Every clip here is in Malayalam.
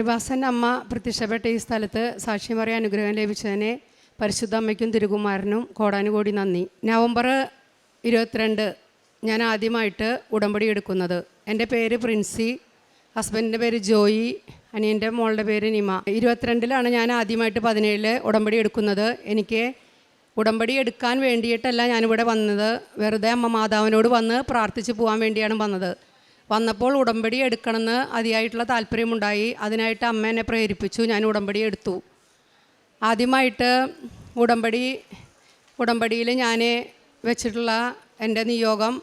കൃപാസൻ അമ്മ പ്രത്യക്ഷപ്പെട്ട ഈ സ്ഥലത്ത് സാക്ഷ്യം പറയാൻ അനുഗ്രഹം ലഭിച്ചതിനെ പരിശുദ്ധ അമ്മയ്ക്കും തിരുകുമാരനും കോടാനുകോടി നന്ദി. നവംബർ ഇരുപത്തിരണ്ട് ഞാൻ ആദ്യമായിട്ട് ഉടമ്പടി എടുക്കുന്നത്. എന്റെ പേര് പ്രിൻസി ഹസ്ബൻഡിന്റെ പേര് ജോയി അനിയന്റെ മോളുടെ പേര് നിമ. ഇരുപത്തിരണ്ടിലാണ് ഞാൻ ആദ്യമായിട്ട് പതിനേഴിൽ ഉടമ്പടി എടുക്കുന്നത്. എനിക്ക് ഉടമ്പടി എടുക്കാൻ വേണ്ടിയിട്ടല്ല ഞാനിവിടെ വന്നത്. വെറുതെ അമ്മ മാതാവിനോട് വന്ന് പ്രാർത്ഥിച്ച് പോകാൻ വേണ്ടിയാണ് വന്നത്. വന്നപ്പോൾ ഉടമ്പടി എടുക്കണമെന്ന് അതിയായിട്ടുള്ള താല്പര്യമുണ്ടായി. അതിനായിട്ട് അമ്മ എന്നെ പ്രേരിപ്പിച്ചു. ഞാൻ ഉടമ്പടി എടുത്തു. ആദ്യമായിട്ട് ഉടമ്പടി ഉടമ്പടിയിൽ ഞാൻ വെച്ചിട്ടുള്ള എന്റെ നിയോഗം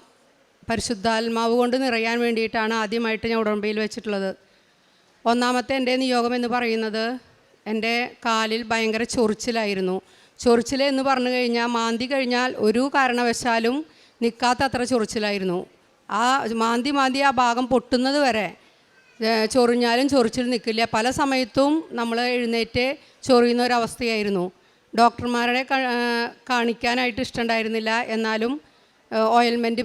പരിശുദ്ധാത്മാവ് കൊണ്ട് നിറയാൻ വേണ്ടിയിട്ടാണ് ആദ്യമായിട്ട് ഞാൻ ഉടമ്പടിയിൽ വെച്ചിട്ടുള്ളത്. ഒന്നാമത്തെ എന്റെ നിയോഗം എന്ന് പറയുന്നത് എന്റെ കാലിൽ ഭയങ്കര ചൊറിച്ചിലായിരുന്നു. ചൊറിച്ചിൽ എന്ന് പറഞ്ഞു കഴിഞ്ഞാൽ മാന്തി കഴിഞ്ഞാൽ ഒരു കാരണവശാലും നിൽക്കാത്ത അത്ര ചൊറിച്ചിലായിരുന്നു. ആ മാന്തി മാന്തി ആ ഭാഗം പൊട്ടുന്നത് വരെ ചൊറിഞ്ഞാലും ചൊറിച്ചിൽ നിൽക്കില്ല. പല സമയത്തും നമ്മൾ എഴുന്നേറ്റ് ചൊറിയുന്ന ഒരവസ്ഥയായിരുന്നു ഡോക്ടർമാരെ കാണിക്കാനായിട്ട് ഇഷ്ടമുണ്ടായിരുന്നില്ല. എന്നാലും ഓയിൽമെന്റ്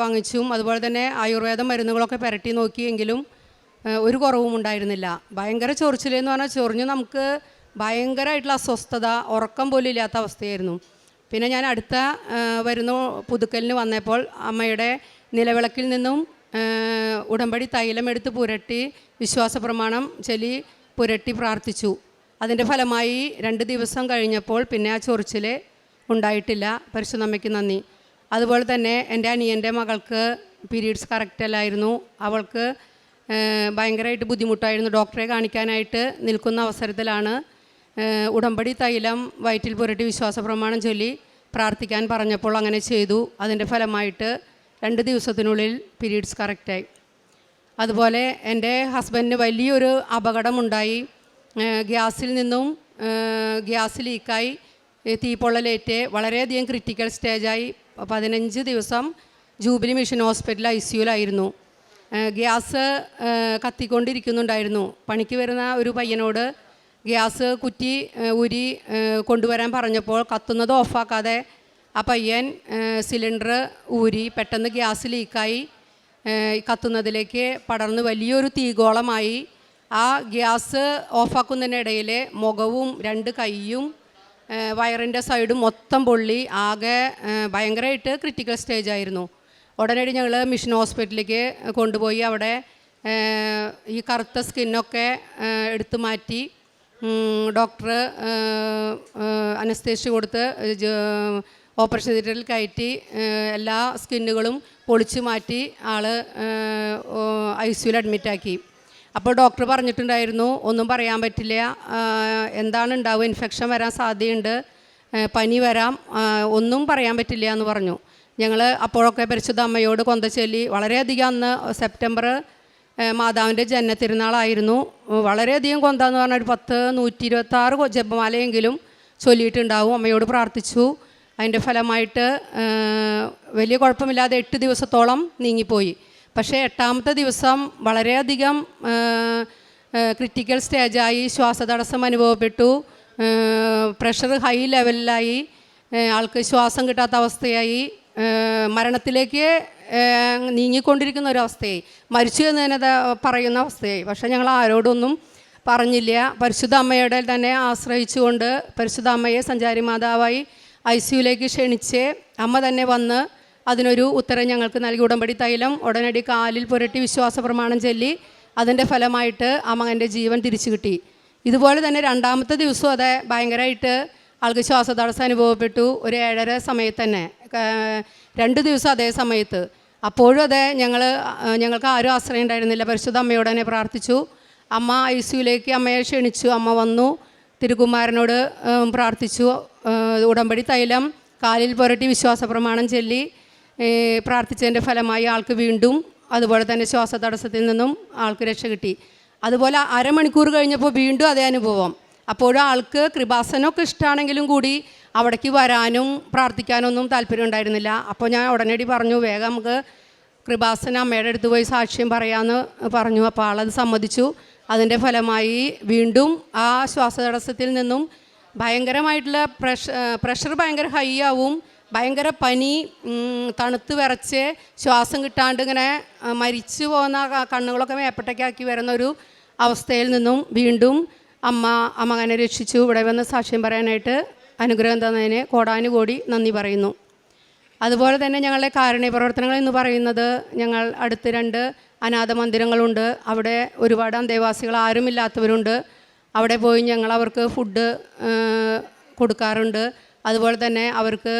വാങ്ങിച്ചും അതുപോലെ തന്നെ ആയുർവേദ മരുന്നുകളൊക്കെ പുരട്ടി നോക്കിയെങ്കിലും ഒരു കുറവും ഉണ്ടായിരുന്നില്ല. ഭയങ്കര ചൊറിച്ചിലെന്ന് പറഞ്ഞാൽ ചൊറിഞ്ഞ് നമുക്ക് ഭയങ്കരമായിട്ടുള്ള അസ്വസ്ഥത ഉറക്കം പോലും ഇല്ലാത്ത അവസ്ഥയായിരുന്നു. പിന്നെ ഞാൻ അടുത്ത വരുന്ന പുതുക്കലിന് വന്നപ്പോൾ അമ്മയുടെ നിലവിളക്കിൽ നിന്നും ഉടമ്പടി തൈലം എടുത്ത് പുരട്ടി വിശ്വാസ പ്രമാണം ചൊല്ലി പുരട്ടി പ്രാർത്ഥിച്ചു. അതിന്റെ ഫലമായി രണ്ട് ദിവസം കഴിഞ്ഞപ്പോൾ പിന്നെ ആ ചൊറിച്ചിൽ ഉണ്ടായിട്ടില്ല. പരിശുദ്ധമ്മയ്ക്ക് നന്ദി. അതുപോലെ തന്നെ എന്റെ അനിയന്റെ മകൾക്ക് പീരീഡ്സ് കറക്റ്റല്ലായിരുന്നു അവൾക്ക് ഭയങ്കരമായിട്ട് ബുദ്ധിമുട്ടായിരുന്നു. ഡോക്ടറെ കാണിക്കാനായിട്ട് നിൽക്കുന്ന അവസരത്തിലാണ് ഉടമ്പടി തൈലം വയറ്റിൽ പുരട്ടി വിശ്വാസ പ്രമാണം ചൊല്ലി പ്രാർത്ഥിക്കാൻ പറഞ്ഞപ്പോൾ അങ്ങനെ ചെയ്തു. അതിന്റെ ഫലമായിട്ട് രണ്ട് ദിവസത്തിനുള്ളിൽ പീരീഡ്സ് കറക്റ്റായി. അതുപോലെ എന്റെ ഹസ്ബൻഡിന് വലിയൊരു അപകടമുണ്ടായി. ഗ്യാസിൽ നിന്നും ഗ്യാസ് ലീക്കായി. തീപ്പൊള്ളലേറ്റ് വളരെയധികം ക്രിട്ടിക്കൽ സ്റ്റേജായി. പതിനഞ്ച് ദിവസം ജൂബിലി മിഷൻ ഹോസ്പിറ്റൽ ഐ സിയുലായിരുന്നു ഗ്യാസ് കത്തിക്കൊണ്ടിരിക്കുന്നുണ്ടായിരുന്നു. പണിക്ക് വരുന്ന ഒരു പയ്യനോട് ഗ്യാസ് കുറ്റി ഉരി കൊണ്ടുവരാൻ പറഞ്ഞപ്പോൾ കത്തുന്നത് ഓഫാക്കാതെ ആ പയ്യൻ സിലിണ്ടർ ഊരി പെട്ടെന്ന് ഗ്യാസ് ലീക്കായി കത്തുന്നതിലേക്ക് പടർന്ന് വലിയൊരു തീഗോളമായി ആ ഗ്യാസ് ഓഫാക്കുന്നതിനിടയിൽ മുഖവും രണ്ട് കൈയും വയറിന്റെ സൈഡും മൊത്തം പൊള്ളി ആകെ ഭയങ്കരമായിട്ട് ക്രിട്ടിക്കൽ സ്റ്റേജ് ആയിരുന്നു. ഉടനടി ഞങ്ങൾ മിഷൻ ഹോസ്പിറ്റലിലേക്ക് കൊണ്ടുപോയി അവിടെ ഈ കറുത്ത സ്കിന്നൊക്കെ എടുത്തു മാറ്റി. ഡോക്ടർ അനസ്തേഷ്യ കൊടുത്ത് ഓപ്പറേഷൻ തിയേറ്ററിൽ കയറ്റി എല്ലാ സ്കിന്നുകളും പൊളിച്ചു മാറ്റി ആൾ ഐ സിയുൽ അഡ്മിറ്റാക്കി അപ്പോൾ ഡോക്ടർ പറഞ്ഞിട്ടുണ്ടായിരുന്നു ഒന്നും പറയാൻ പറ്റില്ല എന്താണ് ഉണ്ടാവുക? ഇൻഫെക്ഷൻ വരാൻ സാധ്യതയുണ്ട് പനി വരാം ഒന്നും പറയാൻ പറ്റില്ല എന്ന് പറഞ്ഞു. ഞങ്ങൾ അപ്പോഴൊക്കെ പരിശുദ്ധ അമ്മയോട് കൊന്ത ചൊല്ലി വളരെയധികം അന്ന് സെപ്റ്റംബർ മാതാവിന്റെ ജനനത്തിരുന്നാളായിരുന്നു വളരെയധികം കൊന്ത എന്ന് പറഞ്ഞാൽ ഒരു പത്ത് നൂറ്റി ഇരുപത്താറ് ജപമാലയെങ്കിലും ചൊല്ലിയിട്ടുണ്ടാവും. അമ്മയോട് പ്രാർത്ഥിച്ചു. അതിന്റെ ഫലമായിട്ട് വലിയ കുഴപ്പമില്ലാതെ എട്ട് ദിവസത്തോളം നീങ്ങിപ്പോയി. പക്ഷേ എട്ടാമത്തെ ദിവസം വളരെയധികം ക്രിട്ടിക്കൽ സ്റ്റേജായി ശ്വാസതടസ്സം അനുഭവപ്പെട്ടു. പ്രഷർ ഹൈ ലെവലിലായി ആൾക്ക് ശ്വാസം കിട്ടാത്ത അവസ്ഥയായി മരണത്തിലേക്ക് നീങ്ങിക്കൊണ്ടിരിക്കുന്ന ഒരവസ്ഥയായി മരിച്ചു എന്ന് തന്നെ പറയുന്ന അവസ്ഥയായി. പക്ഷേ ഞങ്ങൾ ആരോടൊന്നും പറഞ്ഞില്ല. പരിശുദ്ധ അമ്മയുടെ തന്നെ ആശ്രയിച്ചുകൊണ്ട് പരിശുദ്ധ അമ്മയെ സഞ്ചാരി മാതാവായി ഐ സിയുലേക്ക് ക്ഷണിച്ച് അമ്മ തന്നെ വന്ന് അതിനൊരു ഉത്തരം ഞങ്ങൾക്ക് നൽകി. ഉടമ്പടി തൈലം ഉടനടി കാലിൽ പുരട്ടി വിശ്വാസ പ്രമാണം ചൊല്ലി അതിന്റെ ഫലമായിട്ട് ആ മകന്റെ ജീവൻ തിരിച്ചു കിട്ടി. ഇതുപോലെ തന്നെ രണ്ടാമത്തെ ദിവസവും അതെ ഭയങ്കരമായിട്ട് ആൾക്ക് ശ്വാസതടസ്സം അനുഭവപ്പെട്ടു ഒരു ഏഴര സമയത്ത് തന്നെ. രണ്ട് ദിവസം അതേ സമയത്ത്. അപ്പോഴും അതെ ഞങ്ങൾ ഞങ്ങൾക്ക് ആരും ആശ്രയം ഉണ്ടായിരുന്നില്ല. പരിശുദ്ധ അമ്മയോട് തന്നെ പ്രാർത്ഥിച്ചു. അമ്മ ഐ സിയുലേക്ക് അമ്മയെ ക്ഷണിച്ചു. അമ്മ വന്നു. തിരുകുമാരനോട് പ്രാർത്ഥിച്ചു. ഉടമ്പടി തൈലം കാലിൽ പുരട്ടി വിശ്വാസ പ്രമാണം ചൊല്ലി പ്രാർത്ഥിച്ചതിന്റെ ഫലമായി ആൾക്ക് വീണ്ടും അതുപോലെ തന്നെ ശ്വാസതടസ്സത്തിൽ നിന്നും ആൾക്ക് രക്ഷ കിട്ടി. അതുപോലെ അരമണിക്കൂർ കഴിഞ്ഞപ്പോൾ വീണ്ടും അതേ അനുഭവം. അപ്പോഴും ആൾക്ക് കൃപാസനമൊക്കെ ഇഷ്ടമാണെങ്കിലും കൂടി അവിടേക്ക് വരാനും പ്രാർത്ഥിക്കാനൊന്നും താല്പര്യം ഉണ്ടായിരുന്നില്ല. അപ്പോൾ ഞാൻ ഉടനടി പറഞ്ഞു വേഗം നമുക്ക് കൃപാസന അമ്മയുടെ അടുത്ത് പോയി സാക്ഷ്യം പറയാമെന്ന് പറഞ്ഞു. അപ്പോൾ ആളത് സമ്മതിച്ചു. അതിന്റെ ഫലമായി വീണ്ടും ആ ശ്വാസതടസ്സത്തിൽ നിന്നും ഭയങ്കരമായിട്ടുള്ള പ്രഷ പ്രഷർ ഭയങ്കര ഹൈ ആവും. ഭയങ്കര പനി തണുത്ത് വിറച്ച് ശ്വാസം കിട്ടാണ്ട് ഇങ്ങനെ മരിച്ചു പോകുന്ന കണ്ണുകളൊക്കെ മേപ്പട്ടയ്ക്കാക്കി വരുന്ന ഒരു അവസ്ഥയിൽ നിന്നും വീണ്ടും അമ്മ അമ്മ രക്ഷിച്ചു. ഇവിടെ വന്ന് സാക്ഷ്യം പറയാനായിട്ട് അനുഗ്രഹം തന്നതിന് കോടാനുകോടി നന്ദി പറയുന്നു. അതുപോലെ തന്നെ ഞങ്ങളുടെ കാരുണ്യ പ്രവർത്തനങ്ങൾ എന്ന് പറയുന്നത് ഞങ്ങൾ അടുത്ത് രണ്ട് അനാഥ മന്ദിരങ്ങളുണ്ട്. അവിടെ ഒരുപാട് അന്തേവാസികൾ ആരുമില്ലാത്തവരുണ്ട്. അവിടെ പോയി ഞങ്ങൾ അവർക്ക് ഫുഡ് കൊടുക്കാറുണ്ട്. അതുപോലെ തന്നെ അവർക്ക്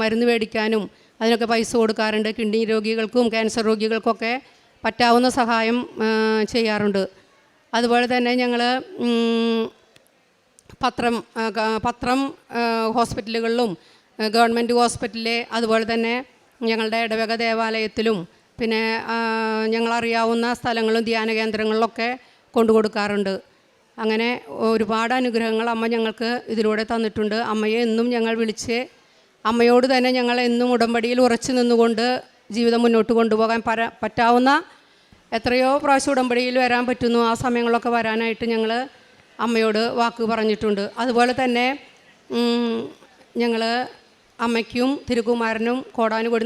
മരുന്ന് മേടിക്കാനും അതിനൊക്കെ പൈസ കൊടുക്കാറുണ്ട്. കിഡ്നി രോഗികൾക്കും ക്യാൻസർ രോഗികൾക്കൊക്കെ പറ്റാവുന്ന സഹായം ചെയ്യാറുണ്ട്. അതുപോലെ തന്നെ ഞങ്ങൾ പത്രം പത്രം ഹോസ്പിറ്റലുകളിലും ഗവൺമെന്റ് ഹോസ്പിറ്റലിലെ അതുപോലെ തന്നെ ഞങ്ങളുടെ ഇടവക ദേവാലയത്തിലും പിന്നെ ഞങ്ങളറിയാവുന്ന സ്ഥലങ്ങളും ധ്യാന കേന്ദ്രങ്ങളിലൊക്കെ കൊണ്ടു കൊടുക്കാറുണ്ട്. അങ്ങനെ ഒരുപാട് അനുഗ്രഹങ്ങൾ അമ്മ ഞങ്ങൾക്ക് ഇതിലൂടെ തന്നിട്ടുണ്ട്. അമ്മയെ എന്നും ഞങ്ങൾ വിളിച്ച് അമ്മയോട് തന്നെ ഞങ്ങൾ എന്നും ഉടമ്പടിയിൽ ഉറച്ചു നിന്നുകൊണ്ട് ജീവിതം മുന്നോട്ട് കൊണ്ടുപോകാൻ പര പറ്റാവുന്ന എത്രയോ പ്രാവശ്യം ഉടമ്പടിയിൽ വരാൻ പറ്റുന്നു. ആ സമയങ്ങളൊക്കെ വരാനായിട്ട് ഞങ്ങൾ അമ്മയോട് വാക്ക് പറഞ്ഞിട്ടുണ്ട്. അതുപോലെ തന്നെ ഞങ്ങൾ അമ്മയ്ക്കും തിരുകുമാരനും കോടാനുകൂടി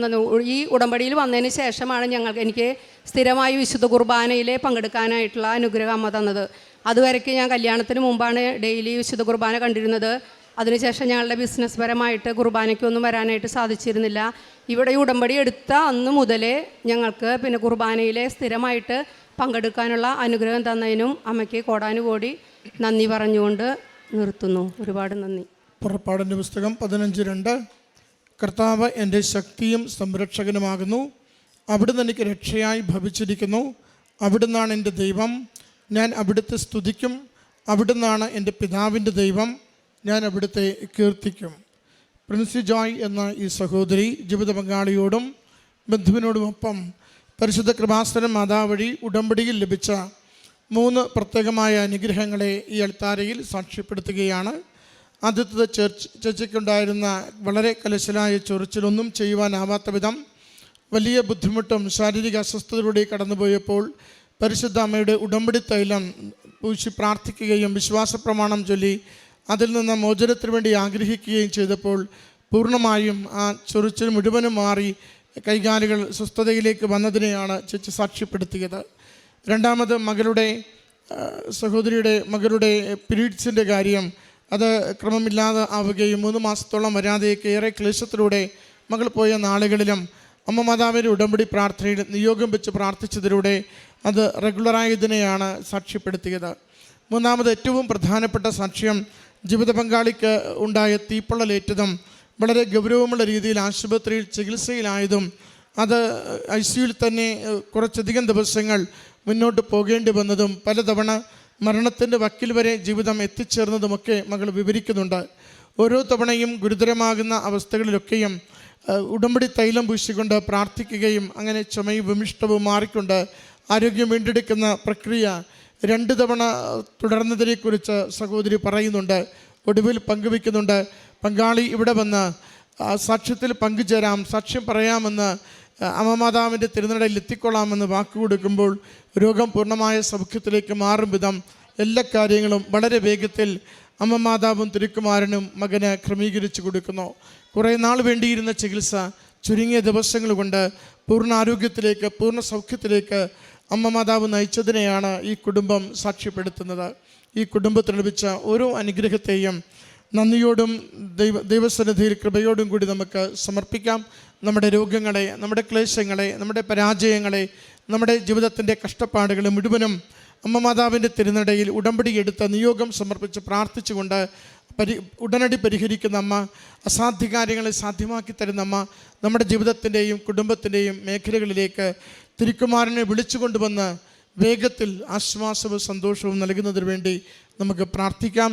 ഈ ഉടമ്പടിയിൽ വന്നതിന് ശേഷമാണ് ഞങ്ങൾക്ക് എനിക്ക് സ്ഥിരമായി വിശുദ്ധ കുർബാനയിൽ പങ്കെടുക്കാനായിട്ടുള്ള അനുഗ്രഹം അമ്മ തന്നത്. അതുവരയ്ക്ക് ഞാൻ കല്യാണത്തിന് മുമ്പാണ് ഡെയിലി വിശുദ്ധ കുർബാന കണ്ടിരുന്നത്. അതിനുശേഷം ഞങ്ങളുടെ ബിസിനസ് പരമായിട്ട് കുർബാനയ്ക്കൊന്നും വരാനായിട്ട് സാധിച്ചിരുന്നില്ല. ഇവിടെ ഉടമ്പടി എടുത്ത അന്ന് മുതലേ ഞങ്ങൾക്ക് പിന്നെ കുർബാനയിലെ സ്ഥിരമായിട്ട് പങ്കെടുക്കാനുള്ള അനുഗ്രഹം തന്നതിനും അമ്മയ്ക്ക് കോടാനുകൂടി നന്ദി പറഞ്ഞുകൊണ്ട് നിർത്തുന്നു. ഒരുപാട് നന്ദി. പുറപ്പാടിന്റെ പുസ്തകം പതിനഞ്ച് രണ്ട്. കർത്താവ് എന്റെ ശക്തിയും സംരക്ഷകനുമാകുന്നു. അവിടുന്ന് എനിക്ക് രക്ഷയായി ഭവിച്ചിരിക്കുന്നു. അവിടുന്നാണ് എന്റെ ദൈവം. ഞാൻ അവിടുത്തെ സ്തുതിക്കും. അവിടുന്നാണ് എന്റെ പിതാവിന്റെ ദൈവം. ഞാൻ അവിടുത്തെ കീർത്തിക്കും. പ്രിൻസി ജോയ് എന്ന ഈ സഹോദരി ജീവിത പങ്കാളിയോടും ബന്ധുവിനോടുമൊപ്പം പരിശുദ്ധ കൃപാസനം മാതാവ് വഴി ഉടമ്പടിയിൽ ലഭിച്ച മൂന്ന് പ്രത്യേകമായ അനുഗ്രഹങ്ങളെ ഈ അൾത്താരയിൽ സാക്ഷ്യപ്പെടുത്തുകയാണ്. ആദ്യത്തത് ചർച്ച് ചർച്ചയ്ക്കുണ്ടായിരുന്ന വളരെ കലശലായ ചൊറിച്ചിലൊന്നും ചെയ്യുവാനാവാത്ത വിധം വലിയ ബുദ്ധിമുട്ടും ശാരീരിക അസ്വസ്ഥതയിലൂടെ കടന്നുപോയപ്പോൾ പരിശുദ്ധ അമ്മയുടെ ഉടമ്പടി തൈലം പൂശി പ്രാർത്ഥിക്കുകയും വിശ്വാസ പ്രമാണം ചൊല്ലി അതിൽ നിന്ന് മോചനത്തിന് വേണ്ടി ആഗ്രഹിക്കുകയും ചെയ്തപ്പോൾ പൂർണമായും ആ ചൊറിച്ചിൽ മുഴുവനും മാറി കൈകാലുകൾ സ്വസ്ഥതയിലേക്ക് വന്നതിനെയാണ് ചേച്ചി സാക്ഷ്യപ്പെടുത്തിയത്. രണ്ടാമത് മകളുടെ സഹോദരിയുടെ മകളുടെ പീരീഡ്സിന്റെ കാര്യം അത് ക്രമമില്ലാതെ ആവുകയും മൂന്ന് മാസത്തോളം വരാതെയൊക്കെ ഏറെ ക്ലേശത്തിലൂടെ മകൾ പോയ നാളുകളിലും അമ്മ മാതാവിന്റെ ഉടമ്പടി പ്രാർത്ഥനയിൽ നിയോഗം വെച്ച് പ്രാർത്ഥിച്ചതിലൂടെ അത് റെഗുലറായതിനെയാണ് സാക്ഷ്യപ്പെടുത്തിയത്. മൂന്നാമത് ഏറ്റവും പ്രധാനപ്പെട്ട സാക്ഷ്യം ജീവിത പങ്കാളിക്ക് ഉണ്ടായ തീപ്പൊള്ളലേറ്റതും വളരെ ഗൗരവമുള്ള രീതിയിൽ ആശുപത്രിയിൽ ചികിത്സയിലായതും അത് ഐ സിയുയിൽ തന്നെ കുറച്ചധികം ദിവസങ്ങൾ മുന്നോട്ട് പോകേണ്ടി വന്നതും പലതവണ മരണത്തിന്റെ വക്കിൽ വരെ ജീവിതം എത്തിച്ചേർന്നതുമൊക്കെ മകൾ വിവരിക്കുന്നുണ്ട്. ഓരോ തവണയും ഗുരുതരമാകുന്ന അവസ്ഥകളിലൊക്കെയും ഉടമ്പടി തൈലം പൂശിക്കൊണ്ട് പ്രാർത്ഥിക്കുകയും അങ്ങനെ ചുമയും വിമിഷ്ടവും മാറിക്കൊണ്ട് ആരോഗ്യം വീണ്ടെടുക്കുന്ന പ്രക്രിയ രണ്ട് തവണ തുടർന്നതിനെക്കുറിച്ച് സഹോദരി പറയുന്നുണ്ട് ഒടുവിൽ പങ്കുവെക്കുന്നുണ്ട് പങ്കാളി ഇവിടെ വന്ന് സാക്ഷ്യത്തിൽ പങ്കുചേരാം സാക്ഷ്യം പറയാമെന്ന് അമ്മമാതാവിന്റെ തിരുനടയിൽ എത്തിക്കൊള്ളാമെന്ന് വാക്ക് കൊടുക്കുമ്പോൾ രോഗം പൂർണമായ സൗഖ്യത്തിലേക്ക് മാറും വിധം എല്ലാ കാര്യങ്ങളും വളരെ വേഗത്തിൽ അമ്മമാതാവും തിരുക്കുമാരനും മകന് ക്രമീകരിച്ചു കൊടുക്കുന്നു. കുറേ നാൾ വേണ്ടിയിരുന്ന ചികിത്സ ചുരുങ്ങിയ ദിവസങ്ങൾ കൊണ്ട് പൂർണ ആരോഗ്യത്തിലേക്ക് പൂർണ സൗഖ്യത്തിലേക്ക് അമ്മ മാതാവ് നയിച്ചതിനെയാണ് ഈ കുടുംബം സാക്ഷ്യപ്പെടുത്തുന്നത്. ഈ കുടുംബത്തിന് ലഭിച്ച ഓരോ അനുഗ്രഹത്തെയും നന്ദിയോടും ദൈവ ദൈവസന്നിധിയിൽ കൃപയോടും കൂടി നമുക്ക് സമർപ്പിക്കാം. നമ്മുടെ രോഗങ്ങളെ നമ്മുടെ ക്ലേശങ്ങളെ നമ്മുടെ പരാജയങ്ങളെ നമ്മുടെ ജീവിതത്തിന്റെ കഷ്ടപ്പാടുകളെ മുഴുവനും അമ്മ മാതാവിന്റെ തിരുനടയിൽ ഉടമ്പടി എടുത്ത നിയോഗം സമർപ്പിച്ച് പ്രാർത്ഥിച്ചുകൊണ്ട് പരി ഉടനടി പരിഹരിക്കുന്ന അമ്മ അസാധ്യ കാര്യങ്ങളെ സാധ്യമാക്കി തരുന്ന അമ്മ നമ്മുടെ ജീവിതത്തിന്റെയും കുടുംബത്തിന്റെയും മേഖലകളിലേക്ക് തിരുക്കുമാരനെ വിളിച്ചു കൊണ്ടുവന്ന് വേഗത്തിൽ ആശ്വാസവും സന്തോഷവും നൽകുന്നതിന് വേണ്ടി നമുക്ക് പ്രാർത്ഥിക്കാം.